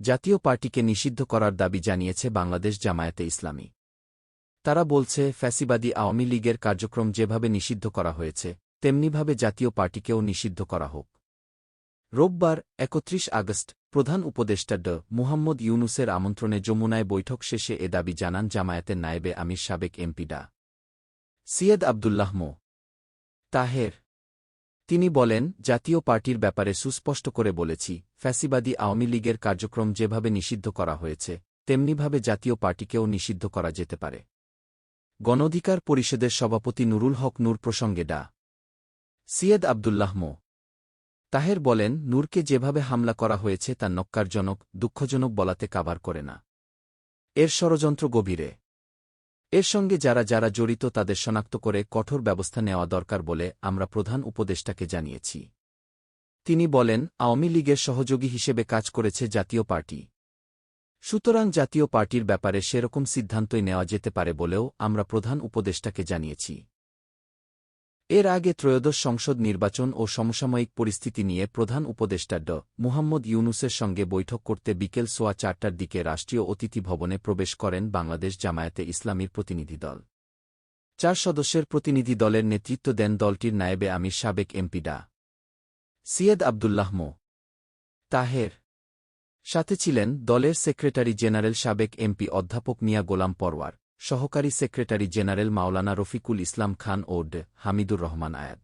জাতীয় পার্টিকে নিষিদ্ধ করার দাবি জানিয়েছে বাংলাদেশ জামায়াতে ইসলামী। তারা বলছে, ফ্যাসিবাদী আওয়ামী লীগের কার্যক্রম যেভাবে নিষিদ্ধ করা হয়েছে, তেমনিভাবে জাতীয় পার্টিকেও নিষিদ্ধ করা হোক। রোববার, একত্রিশ আগস্ট, প্রধান উপদেষ্টা ড মুহাম্মদ ইউনুসের আমন্ত্রণে যমুনায় বৈঠক শেষে এ দাবি জানান জামায়াতের নায়েবে আমির সাবেক এমপি ডা। সিয়েদ আবদুল্লাহ মো। তাহের তিনি বলেন, জাতীয় পার্টির ব্যাপারে সুস্পষ্ট করে বলেছি, ফ্যাসিবাদী আওয়ামী লীগের কার্যক্রম যেভাবে নিষিদ্ধ করা হয়েছে, তেমনিভাবে জাতীয় পার্টিকেও নিষিদ্ধ করা যেতে পারে। গণঅধিকার পরিষদের সভাপতি নুরুল হক নূর প্রসঙ্গে ডা. সিয়েদ আবদুল্লাহ মো. তাহের বলেন, নূরকে যেভাবে হামলা করা হয়েছে তা নক্কারজনক দুঃখজনক বলাতে কাবার করে না। এর ষড়যন্ত্র গভীরে। এর সঙ্গে যারা যারা জড়িত তাদের শনাক্ত করে কঠোর ব্যবস্থা নেওয়া দরকার বলে আমরা প্রধান উপদেষ্টাকে জানিয়েছি। তিনি বলেন, আওয়ামী লীগের সহযোগী হিসেবে কাজ করেছে জাতীয় পার্টি। সুতরাং জাতীয় পার্টির ব্যাপারে সেরকম সিদ্ধান্তই নেওয়া যেতে পারে বলেও আমরা প্রধান উপদেষ্টাকে জানিয়েছি। এর আগে ত্রয়োদশ সংসদ নির্বাচন ও সমসাময়িক পরিস্থিতি নিয়ে প্রধান উপদেষ্টা ড মুহাম্মদ ইউনুসের সঙ্গে বৈঠক করতে বিকেল সোয়া চারটার দিকে রাষ্ট্রীয় অতিথি ভবনে প্রবেশ করেন বাংলাদেশ জামায়াতে ইসলামীর প্রতিনিধি দল। চার সদস্যের প্রতিনিধি দলের নেতৃত্ব দেন দলটির নায়েবে আমির সাবেক এমপি ডা সিয়েদ আবদুল্লাহ মো। তাহের। সাথে ছিলেন দলের সেক্রেটারি জেনারেল সাবেক এমপি অধ্যাপক মিয়া গোলাম পরওয়ার। সহকারী সেক্রেটারি জেনারেল মাওলানা রফিকুল ইসলাম খান ও ড হামিদুর রহমান আয়াদ